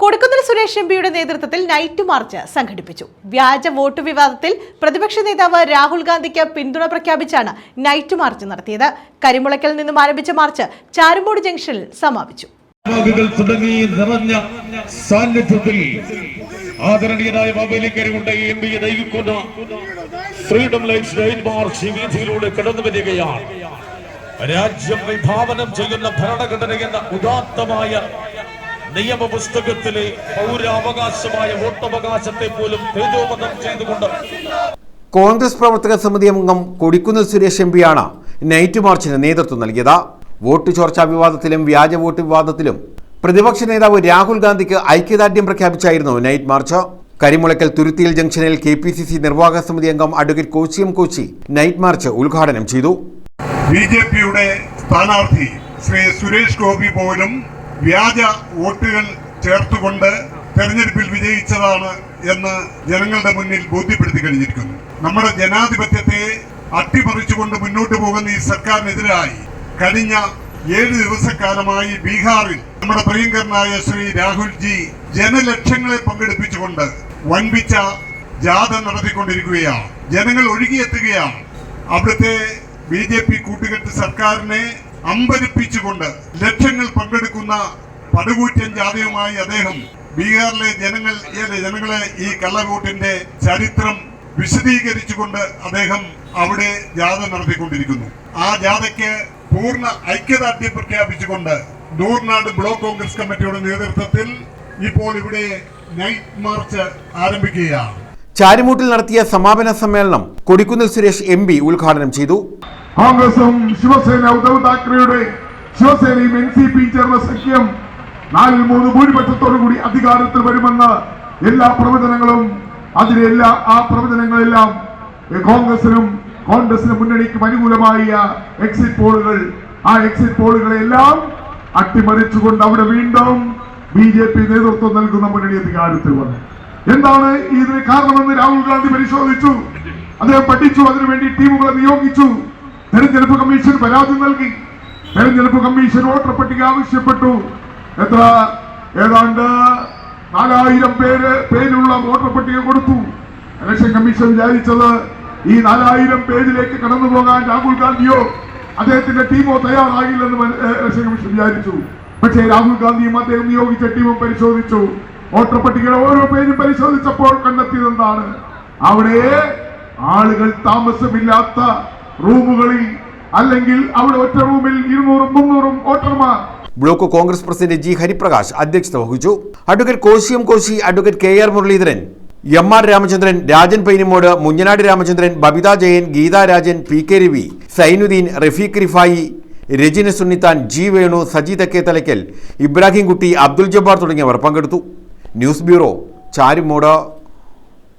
Kodikunnil Suresh M പിയുടെ നേതൃത്വത്തിൽ night March സംഘടിപ്പിച്ചു. വ്യാജ വോട്ട് വിവാദത്തിൽ പ്രതിപക്ഷ നേതാവ് രാഹുൽ ഗാന്ധിക്ക് പിന്തുണ പ്രഖ്യാപിച്ചാണ് നൈറ്റ് മാർച്ച് നടത്തിയത്. കരിമുളയ്ക്കൽ നിന്നും ആരംഭിച്ച മാർച്ച് ചാരുമ്പോട് ജംഗ്ഷനിൽ സമാപിച്ചു. നിറഞ്ഞ സാന്നിധ്യത്തിൽ ആദരണീയനായ മൊബൈലിക്കരി കൊണ്ട് എം പിയെ നയിക്കുന്ന ഫ്രീഡം ലൈഫ് നൈറ്റ് മാർച്ച് വീതിയിലൂടെ കടന്നു വരികയാണ്. രാജ്യം വിഭാവനം ചെയ്യുന്ന ഭരണഘടന എന്ന ഉദാത്തമായ നിയമ പുസ്തകത്തിലെ പൗരാവകാശമായ വോട്ടവകാശത്തെ പോലും തേജോവധം ചെയ്തുകൊണ്ട് കോൺഗ്രസ് പ്രവർത്തക സമിതി അംഗം കൊടിക്കുന്നിൽ സുരേഷ് എം പിയാണ് നൈറ്റ് മാർച്ചിന് നേതൃത്വം നൽകിയത്. വോട്ട് ചോർച്ചാ വിവാദത്തിലും വ്യാജ വോട്ട് വിവാദത്തിലും പ്രതിപക്ഷ നേതാവ് രാഹുൽ ഗാന്ധിക്ക് ഐക്യദാർഢ്യം പ്രഖ്യാപിച്ചായിരുന്നു നൈറ്റ് മാർച്ച്. കരിമുളക്കൽ തുരുത്തിയിൽ ജംഗ്ഷനിൽ കെ പി സി സി നിർവാഹക സമിതി അംഗം അഡ്വക്കേറ്റ് കോച്ചിയം കോച്ചി നൈറ്റ് മാർച്ച് ഉദ്ഘാടനം ചെയ്തു. ബി ജെ പിയുടെ സ്ഥാനാർത്ഥി ശ്രീ സുരേഷ് ഗോപി പോലും വ്യാജ വോട്ടുകൾ ചേർത്തുകൊണ്ട് തെരഞ്ഞെടുപ്പിൽ വിജയിച്ചതാണ് എന്ന് ജനങ്ങളുടെ മുന്നിൽ ബോധ്യപ്പെടുത്തി കഴിഞ്ഞിരിക്കുന്നു. നമ്മുടെ ജനാധിപത്യത്തെ അട്ടിമറിച്ചുകൊണ്ട് മുന്നോട്ട് പോകുന്ന ഈ സർക്കാരിനെതിരായി കഴിഞ്ഞ ഏഴ് ദിവസക്കാലമായി ബീഹാറിൽ നമ്മുടെ പ്രിയങ്കരനായ ശ്രീ രാഹുൽജി ജനലക്ഷങ്ങളെ പങ്കെടുപ്പിച്ചുകൊണ്ട് വൻപിച്ച ജാഥ നടത്തിക്കൊണ്ടിരിക്കുകയാണ്. ജനങ്ങൾ ഒഴുകിയെത്തുകയാണ്. അവിടുത്തെ ബി ജെ പി കൂട്ടുകെട്ട് സർക്കാരിനെ അമ്പരിപ്പിച്ചുകൊണ്ട് ലക്ഷ്യങ്ങൾ പങ്കെടുക്കുന്ന പടുകൂറ്റൻ ജാതിയുമായി അദ്ദേഹം ബീഹാറിലെ ജനങ്ങൾ ജനങ്ങളെ ഈ കള്ളവോട്ടിന്റെ ചരിത്രം വിശദീകരിച്ചുകൊണ്ട് അദ്ദേഹം അവിടെ ജാഥ നടത്തിക്കൊണ്ടിരിക്കുന്നു. ആ ജാഥയ്ക്ക് പൂർണ ഐക്യദാർഢ്യം പ്രഖ്യാപിച്ചുകൊണ്ട് നൂർനാട് ബ്ലോക്ക് കോൺഗ്രസ് കമ്മിറ്റിയുടെ നേതൃത്വത്തിൽ ഇപ്പോൾ ഇവിടെ നൈറ്റ് മാർച്ച് ആരംഭിക്കുകയാണ്. ചാരിമൂട്ടിൽ നടത്തിയ സമാപന സമ്മേളനം കൊടിക്കുന്നിൽ സുരേഷ് എം ഉദ്ഘാടനം ചെയ്തു. കോൺഗ്രസും ശിവസേന ഉദ്ധവ് താക്കറെയുടെ ശിവസേനയും എൻ സി പി ചേർന്ന സഖ്യം നാലിൽ മൂന്ന് ഭൂരിപക്ഷത്തോടു കൂടി അധികാരത്തിൽ വരുമെന്ന് എല്ലാ പ്രവചനങ്ങളും അതിലെ എല്ലാ ആ പ്രവചനങ്ങളെല്ലാം കോൺഗ്രസിനും കോൺഗ്രസിന് മുന്നണിക്കും അനുകൂലമായ എക്സിറ്റ് പോളുകൾ ആ എക്സിറ്റ് പോളുകളെല്ലാം അട്ടിമറിച്ചുകൊണ്ട് അവിടെ വീണ്ടും ബി ജെ പി നേതൃത്വം നൽകുന്ന മുന്നണി അധികാരത്തിൽ വന്നു. എന്താണ് ഇതിന് കാരണമെന്ന് രാഹുൽ ഗാന്ധി പരിശോധിച്ചു. അദ്ദേഹം പഠിച്ചു. അതിനുവേണ്ടി ടീമുകളെ നിയോഗിച്ചു. തെരഞ്ഞെടുപ്പ് കമ്മീഷൻ പരാതി നൽകി. തെരഞ്ഞെടുപ്പ് കമ്മീഷൻ വോട്ടർ പട്ടിക ആവശ്യപ്പെട്ടു. എത്ര? ഏതാണ്ട് നാലായിരം പേര് പേരുള്ള വോട്ടർ പട്ടിക കൊടുത്തു. ഇലക്ഷൻ കമ്മീഷൻ വിചാരിച്ചത് ഈ നാലായിരം പേജിലേക്ക് കടന്നു പോകാൻ രാഹുൽ ഗാന്ധിയോ അദ്ദേഹത്തിന്റെ ടീമോ തയ്യാറാകില്ലെന്ന് ഇലക്ഷൻ കമ്മീഷൻ വിചാരിച്ചു. പക്ഷേ രാഹുൽ ഗാന്ധിയും അദ്ദേഹം നിയോഗിച്ച ടീമും പരിശോധിച്ചു. വോട്ടർ പട്ടികയുടെ ഓരോ പേജും പരിശോധിച്ചപ്പോൾ കണ്ടെത്തിയതെന്താണ്? അവിടെ ആളുകൾ താമസമില്ലാത്ത റൂമുകളിൽ അല്ലെങ്കിൽ അവിടെ ഒറ്റ റൂമിൽ ഇരുന്നൂറും മുന്നൂറും വോട്ടർമാർ. Block Congress president G Hariprakash അധ്യക്ഷത വഹിച്ചു. Advocate കോശിയം Koshy advocate K R Muraleedharan M R Ramachandran Rajan Painimod Munjanad Ramachandran Babitha Jayan Geetha Rajan P K Ravi Sainuddin Rafeeq Rifai Rejina Sunnithan G Venu Saji Ibrahim Kutty Abdul Jabbar തുടങ്ങിയവർ പങ്കെടുത്തു. News bureau Charimod.